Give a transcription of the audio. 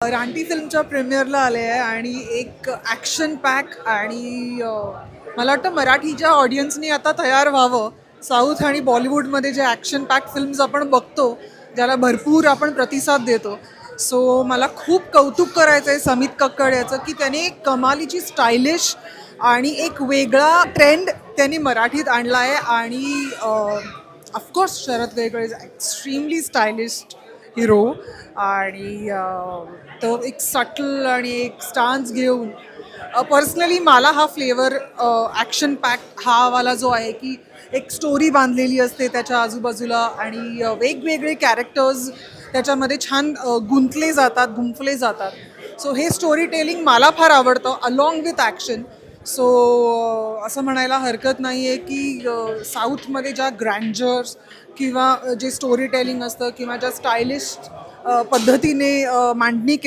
रानटी फिल्मच्या प्रीमियरला आले आहे आणि एक ॲक्शन पॅक आणि मला वाटतं मराठीच्या ऑडियन्सनी आता तयार व्हावं. साऊथ आणि बॉलिवूडमध्ये जे ॲक्शन पॅक फिल्म्स आपण बघतो ज्याला भरपूर आपण प्रतिसाद देतो. सो मला खूप कौतुक करायचं आहे समित कक्कड याचं की त्याने कमालीची स्टायलिश आणि एक वेगळा ट्रेंड त्यांनी मराठीत आणला आहे आणि ऑफकोर्स शरद वेगळे इज एक्स्ट्रीमली स्टायलिस्ट हिरो आणि तो एक सटल आणि एक स्टान्स घेऊन पर्सनली मला हा फ्लेवर ॲक्शन पॅक हा वाला जो आहे की एक स्टोरी बांधलेली असते त्याच्या आजूबाजूला आणि वेगवेगळे कॅरेक्टर्स त्याच्यामध्ये छान गुंतले जातात गुंफले जातात. सो हे स्टोरी टेलिंग मला फार आवडतं अलॉंग विथ ॲक्शन सो असं म्हणायला हरकत नाही आहे की साऊथमध्ये ज्या ग्रँजर्स किंवा जे स्टोरी टेलिंग असतं किंवा ज्या स्टायलिश पद्धतीने मांडणी केली